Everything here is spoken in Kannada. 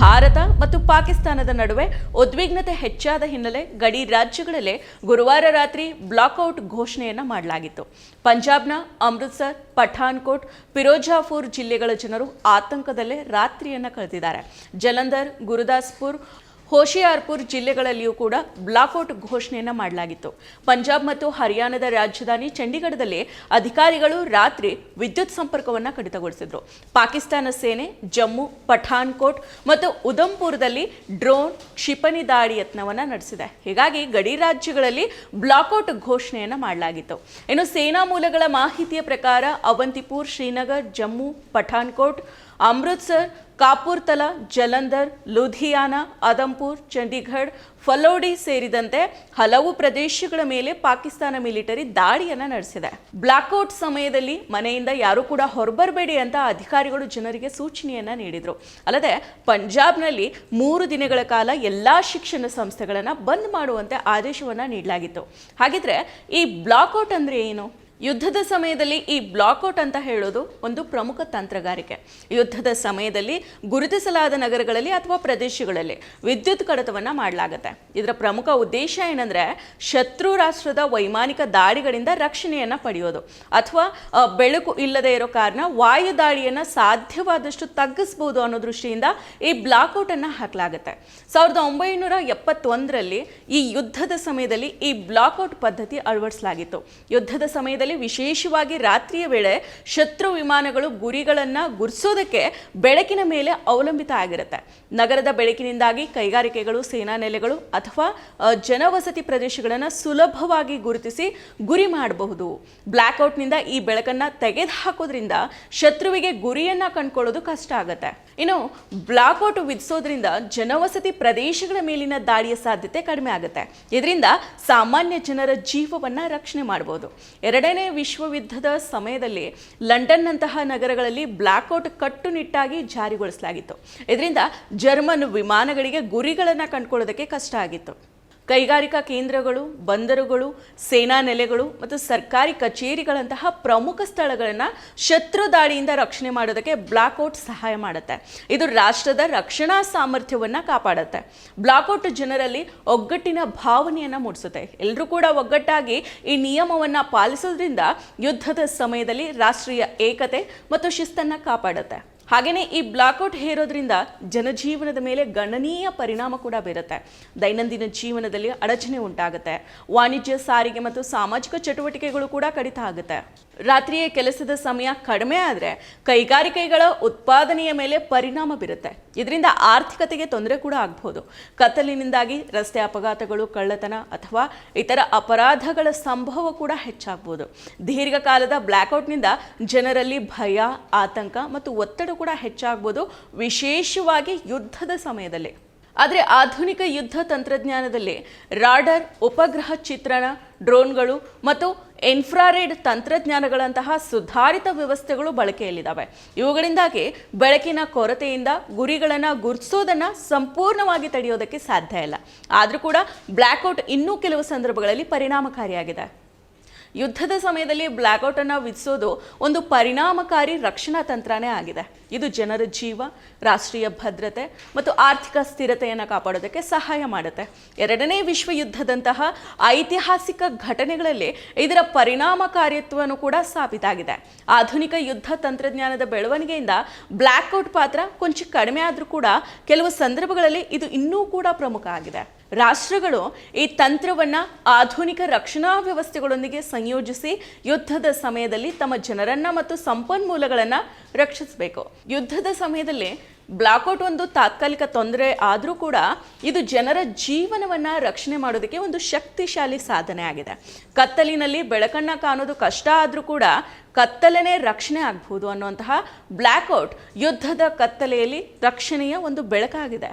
ಭಾರತ ಮತ್ತು ಪಾಕಿಸ್ತಾನದ ನಡುವೆ ಉದ್ವಿಗ್ನತೆ ಹೆಚ್ಚಾದ ಹಿನ್ನೆಲೆ ಗಡಿ ರಾಜ್ಯಗಳಲ್ಲೇ ಗುರುವಾರ ರಾತ್ರಿ ಬ್ಲಾಕ್ಔಟ್ ಘೋಷಣೆಯನ್ನು ಮಾಡಲಾಗಿತ್ತು. ಪಂಜಾಬ್ನ ಅಮೃತ್ಸರ್, ಪಠಾನ್ಕೋಟ್ ಪಿರೋಜಾಪುರ್ ಜಿಲ್ಲೆಗಳ ಜನರು ಆತಂಕದಲ್ಲೇ ರಾತ್ರಿಯನ್ನು ಕಳೆದಿದ್ದಾರೆ. ಜಲಂಧರ್, ಗುರುದಾಸ್ಪುರ್ ಹೋಶಿಯಾರ್ಪುರ್ ಜಿಲ್ಲೆಗಳಲ್ಲಿಯೂ ಕೂಡ ಬ್ಲಾಕ್ಔಟ್ ಘೋಷಣೆಯನ್ನು ಮಾಡಲಾಗಿತ್ತು. ಪಂಜಾಬ್ ಮತ್ತು ಹರಿಯಾಣದ ರಾಜಧಾನಿ ಚಂಡೀಗಢದಲ್ಲಿ ಅಧಿಕಾರಿಗಳು ರಾತ್ರಿ ವಿದ್ಯುತ್ ಸಂಪರ್ಕವನ್ನು ಕಡಿತಗೊಳಿಸಿದ್ರು. ಪಾಕಿಸ್ತಾನ ಸೇನೆ, ಜಮ್ಮು, ಪಠಾನ್ಕೋಟ್ ಮತ್ತು ಉದಂಪುರದಲ್ಲಿ ಡ್ರೋನ್ ಕ್ಷಿಪಣಿ ದಾಳಿ ಯತ್ನವನ್ನು ನಡೆಸಿದೆ. ಹೀಗಾಗಿ ಗಡಿ ರಾಜ್ಯಗಳಲ್ಲಿ ಬ್ಲಾಕ್ಔಟ್ ಘೋಷಣೆಯನ್ನು ಮಾಡಲಾಗಿತ್ತು. ಇನ್ನು ಸೇನಾ ಮೂಲಗಳ ಮಾಹಿತಿಯ ಪ್ರಕಾರ ಅವಂತಿಪುರ್, ಶ್ರೀನಗರ್, ಜಮ್ಮು, ಪಠಾನ್ಕೋಟ್ ಅಮೃತ್ಸರ್, ಕಾಪುರ್ತಲಾ, ಜಲಂಧರ್, ಲುಧಿಯಾನ ಅದಂಪುರ್ ಚಂಡೀಗಢ್ ಫಲೋಡಿ ಸೇರಿದಂತೆ ಹಲವು ಪ್ರದೇಶಗಳ ಮೇಲೆ ಪಾಕಿಸ್ತಾನ ಮಿಲಿಟರಿ ದಾಳಿಯನ್ನು ನಡೆಸಿದೆ. ಬ್ಲಾಕ್ಔಟ್ ಸಮಯದಲ್ಲಿ ಮನೆಯಿಂದ ಯಾರು ಕೂಡ ಹೊರಬರಬೇಡಿ ಅಂತ ಅಧಿಕಾರಿಗಳು ಜನರಿಗೆ ಸೂಚನೆಯನ್ನ ನೀಡಿದರು. ಅಲ್ಲದೆ ಪಂಜಾಬ್ನಲ್ಲಿ ಮೂರು ದಿನಗಳ ಕಾಲ ಎಲ್ಲಾ ಶಿಕ್ಷಣ ಸಂಸ್ಥೆಗಳನ್ನು ಬಂದ್ ಮಾಡುವಂತೆ ಆದೇಶವನ್ನ ನೀಡಲಾಗಿತ್ತು. ಹಾಗಿದ್ರೆ ಈ ಬ್ಲಾಕ್ಔಟ್ ಅಂದ್ರೆ ಏನು? ಯುದ್ಧದ ಸಮಯದಲ್ಲಿ ಈ ಬ್ಲಾಕೌಟ್ ಅಂತ ಹೇಳೋದು ಒಂದು ಪ್ರಮುಖ ತಂತ್ರಗಾರಿಕೆ. ಯುದ್ಧದ ಸಮಯದಲ್ಲಿ ಗುರುತಿಸಲಾದ ನಗರಗಳಲ್ಲಿ ಅಥವಾ ಪ್ರದೇಶಗಳಲ್ಲಿ ವಿದ್ಯುತ್ ಕಡಿತವನ್ನು ಮಾಡಲಾಗುತ್ತೆ. ಇದರ ಪ್ರಮುಖ ಉದ್ದೇಶ ಏನಂದ್ರೆ ಶತ್ರು ರಾಷ್ಟ್ರದ ವೈಮಾನಿಕ ದಾಳಿಗಳಿಂದ ರಕ್ಷಣೆಯನ್ನು ಪಡೆಯೋದು. ಅಥವಾ ಬೆಳಕು ಇಲ್ಲದೆ ಇರೋ ಕಾರಣ ವಾಯು ದಾಳಿಯನ್ನು ಸಾಧ್ಯವಾದಷ್ಟು ತಗ್ಗಿಸ್ಬೋದು ಅನ್ನೋ ದೃಷ್ಟಿಯಿಂದ ಈ ಬ್ಲಾಕೌಟನ್ನು ಹಾಕಲಾಗುತ್ತೆ. ಸಾವಿರದ ಒಂಬೈನೂರ ಎಪ್ಪತ್ತೊಂದರಲ್ಲಿ ಈ ಯುದ್ಧದ ಸಮಯದಲ್ಲಿ ಈ ಬ್ಲಾಕೌಟ್ ಪದ್ಧತಿ ಅಳವಡಿಸಲಾಗಿತ್ತು. ಯುದ್ಧದ ಸಮಯದಲ್ಲಿ ವಿಶೇಷವಾಗಿ ರಾತ್ರಿಯ ವೇಳೆ ಶತ್ರು ವಿಮಾನಗಳು ಗುರಿಗಳನ್ನ ಗುರ್ಸೋದಕ್ಕೆ ಬೆಳಕಿನ ಮೇಲೆ ಅವಲಂಬಿತ ಆಗಿರುತ್ತೆ. ನಗರದ ಬೆಳಕಿನಿಂದಾಗಿ ಕೈಗಾರಿಕೆಗಳು, ಸೇನಾ ನೆಲೆಗಳು ಅಥವಾ ಜನವಸತಿ ಪ್ರದೇಶಗಳನ್ನು ಸುಲಭವಾಗಿ ಗುರುತಿಸಿ ಗುರಿ ಮಾಡಬಹುದು. ಬ್ಲ್ಯಾಕ್ಔಟ್ನಿಂದ ಈ ಬೆಳಕನ್ನ ತೆಗೆದು ಹಾಕೋದ್ರಿಂದ ಶತ್ರುವಿಗೆ ಗುರಿಯನ್ನ ಕಂಡುಕೊಳ್ಳೋದು ಕಷ್ಟ ಆಗುತ್ತೆ. ಇನ್ನು, ಬ್ಲಾಕ್ಔಟ್ ವಿಧಿಸೋದ್ರಿಂದ ಜನವಸತಿ ಪ್ರದೇಶಗಳ ಮೇಲಿನ ದಾಳಿಯ ಸಾಧ್ಯತೆ ಕಡಿಮೆ ಆಗುತ್ತೆ. ಇದರಿಂದ ಸಾಮಾನ್ಯ ಜನರ ಜೀವವನ್ನ ರಕ್ಷಣೆ ಮಾಡಬಹುದು ಎರಡನೇ ವಿಶ್ವಯುದ್ಧದ ಸಮಯದಲ್ಲಿ ಲಂಡನ್ನಂತಹ ನಗರಗಳಲ್ಲಿ ಬ್ಲ್ಯಾಕ್ಔಟ್ ಕಟ್ಟುನಿಟ್ಟಾಗಿ ಜಾರಿಗೊಳಿಸಲಾಗಿತ್ತು. ಇದರಿಂದ ಜರ್ಮನ್ ವಿಮಾನಗಳಿಗೆ ಗುರಿಗಳನ್ನು ಕಂಡುಕೊಳ್ಳೋದಕ್ಕೆ ಕಷ್ಟ ಆಗಿತ್ತು. ಕೈಗಾರಿಕಾ ಕೇಂದ್ರಗಳು, ಬಂದರುಗಳು, ಸೇನಾ ನೆಲೆಗಳು ಮತ್ತು ಸರ್ಕಾರಿ ಕಚೇರಿಗಳಂತಹ ಪ್ರಮುಖ ಸ್ಥಳಗಳನ್ನು ಶತ್ರು ದಾಳಿಯಿಂದ ರಕ್ಷಣೆ ಮಾಡೋದಕ್ಕೆ ಬ್ಲಾಕ್ಔಟ್ ಸಹಾಯ ಮಾಡುತ್ತೆ. ಇದು ರಾಷ್ಟ್ರದ ರಕ್ಷಣಾ ಸಾಮರ್ಥ್ಯವನ್ನು ಕಾಪಾಡುತ್ತೆ. ಬ್ಲಾಕ್ಔಟ್ ಜನರಲ್ಲಿ ಒಗ್ಗಟ್ಟಿನ ಭಾವನೆಯನ್ನು ಮೂಡಿಸುತ್ತೆ. ಎಲ್ಲರೂ ಕೂಡ ಒಗ್ಗಟ್ಟಾಗಿ ಈ ನಿಯಮವನ್ನು ಪಾಲಿಸೋದ್ರಿಂದ ಯುದ್ಧದ ಸಮಯದಲ್ಲಿ ರಾಷ್ಟ್ರೀಯ ಏಕತೆ ಮತ್ತು ಶಿಸ್ತನ್ನು ಕಾಪಾಡುತ್ತೆ. ಹಾಗೆಯೇ ಈ ಬ್ಲಾಕ್ಔಟ್ ಹೇರೋದ್ರಿಂದ ಜನಜೀವನದ ಮೇಲೆ ಗಣನೀಯ ಪರಿಣಾಮ ಕೂಡ ಬೀರುತ್ತೆ. ದೈನಂದಿನ ಜೀವನದಲ್ಲಿ ಅಡಚಣೆ ಉಂಟಾಗುತ್ತೆ. ವಾಣಿಜ್ಯ ಸಾರಿಗೆ ಮತ್ತು ಸಾಮಾಜಿಕ ಚಟುವಟಿಕೆಗಳು ಕೂಡ ಕಡಿತ ಆಗುತ್ತೆ. ರಾತ್ರಿಯ ಕೆಲಸದ ಸಮಯ ಕಡಿಮೆ ಆದರೆ ಕೈಗಾರಿಕೆಗಳ ಉತ್ಪಾದನೆಯ ಮೇಲೆ ಪರಿಣಾಮ ಬೀರುತ್ತೆ. ಇದರಿಂದ ಆರ್ಥಿಕತೆಗೆ ತೊಂದರೆ ಕೂಡ ಆಗ್ಬೋದು. ಕತ್ತಲಿನಿಂದಾಗಿ ರಸ್ತೆ ಅಪಘಾತಗಳು, ಕಳ್ಳತನ ಅಥವಾ ಇತರ ಅಪರಾಧಗಳ ಸಂಭವ ಕೂಡ ಹೆಚ್ಚಾಗ್ಬೋದು. ದೀರ್ಘಕಾಲದ ಬ್ಲ್ಯಾಕ್ಔಟ್ನಿಂದ ಜನರಲ್ಲಿ ಭಯ, ಆತಂಕ ಮತ್ತು ಒತ್ತಡ ಕೂಡ ಹೆಚ್ಚಾಗ್ಬೋದು, ವಿಶೇಷವಾಗಿ ಯುದ್ಧದ ಸಮಯದಲ್ಲಿ. ಆದರೆ ಆಧುನಿಕ ಯುದ್ಧ ತಂತ್ರಜ್ಞಾನದಲ್ಲಿ ರಾಡರ್, ಉಪಗ್ರಹ ಚಿತ್ರಣ, ಡ್ರೋನ್ಗಳು ಮತ್ತು ಇನ್ಫ್ರಾರೆಡ್ ತಂತ್ರಜ್ಞಾನಗಳಂತಹ ಸುಧಾರಿತ ವ್ಯವಸ್ಥೆಗಳು ಬಳಕೆಯಲ್ಲಿದ್ದಾವೆ. ಇವುಗಳಿಂದಾಗಿ ಬೆಳಕಿನ ಕೊರತೆಯಿಂದ ಗುರಿಗಳನ್ನು ಗುರುತಿಸೋದನ್ನು ಸಂಪೂರ್ಣವಾಗಿ ತಡೆಯೋದಕ್ಕೆ ಸಾಧ್ಯ ಇಲ್ಲ. ಆದರೂ ಕೂಡ ಬ್ಲ್ಯಾಕ್ಔಟ್ ಇನ್ನೂ ಕೆಲವು ಸಂದರ್ಭಗಳಲ್ಲಿ ಪರಿಣಾಮಕಾರಿಯಾಗಿದೆ. ಯುದ್ಧದ ಸಮಯದಲ್ಲಿ ಬ್ಲ್ಯಾಕ್ಔಟ್ ಅನ್ನು ವಿಧಿಸೋದು ಒಂದು ಪರಿಣಾಮಕಾರಿ ರಕ್ಷಣಾ ತಂತ್ರನೇ ಆಗಿದೆ. ಇದು ಜನರ ಜೀವ, ರಾಷ್ಟ್ರೀಯ ಭದ್ರತೆ ಮತ್ತು ಆರ್ಥಿಕ ಸ್ಥಿರತೆಯನ್ನು ಕಾಪಾಡೋದಕ್ಕೆ ಸಹಾಯ ಮಾಡುತ್ತೆ. ಎರಡನೇ ವಿಶ್ವ ಯುದ್ಧದಂತಹ ಐತಿಹಾಸಿಕ ಘಟನೆಗಳಲ್ಲಿ ಇದರ ಪರಿಣಾಮಕಾರಿತ್ವವನ್ನು ಕೂಡ ಸಾಬೀತಾಗಿದೆ. ಆಧುನಿಕ ಯುದ್ಧ ತಂತ್ರಜ್ಞಾನದ ಬೆಳವಣಿಗೆಯಿಂದ ಬ್ಲ್ಯಾಕ್ಔಟ್ ಪಾತ್ರ ಕೊಂಚ ಕಡಿಮೆ ಆದರೂ ಕೂಡ ಕೆಲವು ಸಂದರ್ಭಗಳಲ್ಲಿ ಇದು ಇನ್ನೂ ಕೂಡ ಪ್ರಮುಖ ಆಗಿದೆ. ರಾಷ್ಟ್ರಗಳು ಈ ತಂತ್ರವನ್ನು ಆಧುನಿಕ ರಕ್ಷಣಾ ವ್ಯವಸ್ಥೆಗಳೊಂದಿಗೆ ಸಂಯೋಜಿಸಿ ಯುದ್ಧದ ಸಮಯದಲ್ಲಿ ತಮ್ಮ ಜನರನ್ನು ಮತ್ತು ಸಂಪನ್ಮೂಲಗಳನ್ನು ರಕ್ಷಿಸಬೇಕು. ಯುದ್ಧದ ಸಮಯದಲ್ಲಿ ಬ್ಲಾಕೌಟ್ ಒಂದು ತಾತ್ಕಾಲಿಕ ತೊಂದರೆ ಆದರೂ ಕೂಡ ಇದು ಜನರ ಜೀವನವನ್ನು ರಕ್ಷಣೆ ಮಾಡೋದಕ್ಕೆ ಒಂದು ಶಕ್ತಿಶಾಲಿ ಸಾಧನೆ ಆಗಿದೆ. ಕತ್ತಲಿನಲ್ಲಿ ಬೆಳಕನ್ನು ಕಾಣೋದು ಕಷ್ಟ ಆದರೂ ಕೂಡ ಕತ್ತಲನೇ ರಕ್ಷಣೆ ಆಗ್ಬೋದು ಅನ್ನುವಂತಹ ಬ್ಲ್ಯಾಕ್ಔಟ್ ಯುದ್ಧದ ಕತ್ತಲೆಯಲ್ಲಿ ರಕ್ಷಣೆಯ ಒಂದು ಬೆಳಕಾಗಿದೆ.